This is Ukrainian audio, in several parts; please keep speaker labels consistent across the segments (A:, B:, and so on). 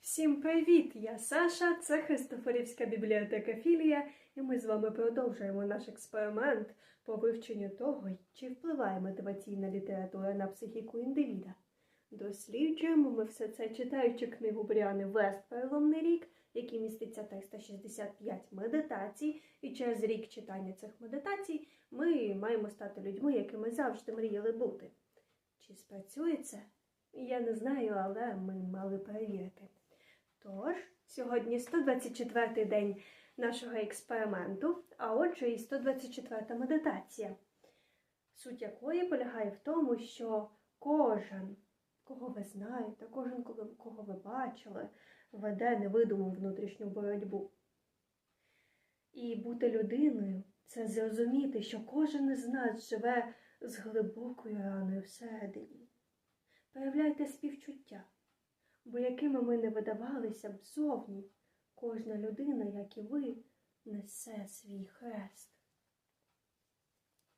A: Всім привіт! Я Саша, це Христофорівська бібліотека Філія, і ми з вами продовжуємо наш експеримент по вивченню того, чи впливає мотиваційна література на психіку індивіда. Досліджуємо ми все це читаючи книгу Бріани Вест «Переломний рік, в якій міститься 365 медитацій, і через рік читання цих медитацій ми маємо стати людьми, якими завжди мріяли бути. Чи спрацює це? Я не знаю, але ми мали перевірити. Сьогодні 124-й день нашого експерименту, а отже і 124-та медитація, суть якої полягає в тому, що кожен, кого ви знаєте, кожен, кого ви бачили, веде невидиму внутрішню боротьбу. І бути людиною це зрозуміти, що кожен із нас живе з глибокою раною всередині. Проявляйте співчуття, бо якими ми не видавалися б зовні, кожна людина, як і ви, несе свій хрест.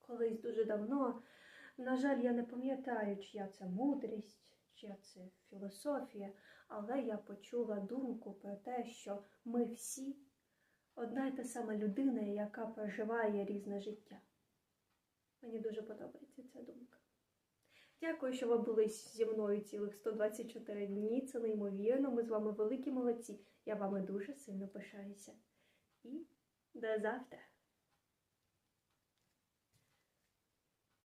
A: Колись дуже давно, на жаль, я не пам'ятаю, чия це мудрість, чия це філософія, але я почула думку про те, що ми всі одна й та сама людина, яка проживає різне життя. Мені дуже подобається ця думка. Дякую, що ви були зі мною цілих 124 дні. Це неймовірно. Ми з вами великі молодці. Я вами дуже сильно пишаюся. І до завтра.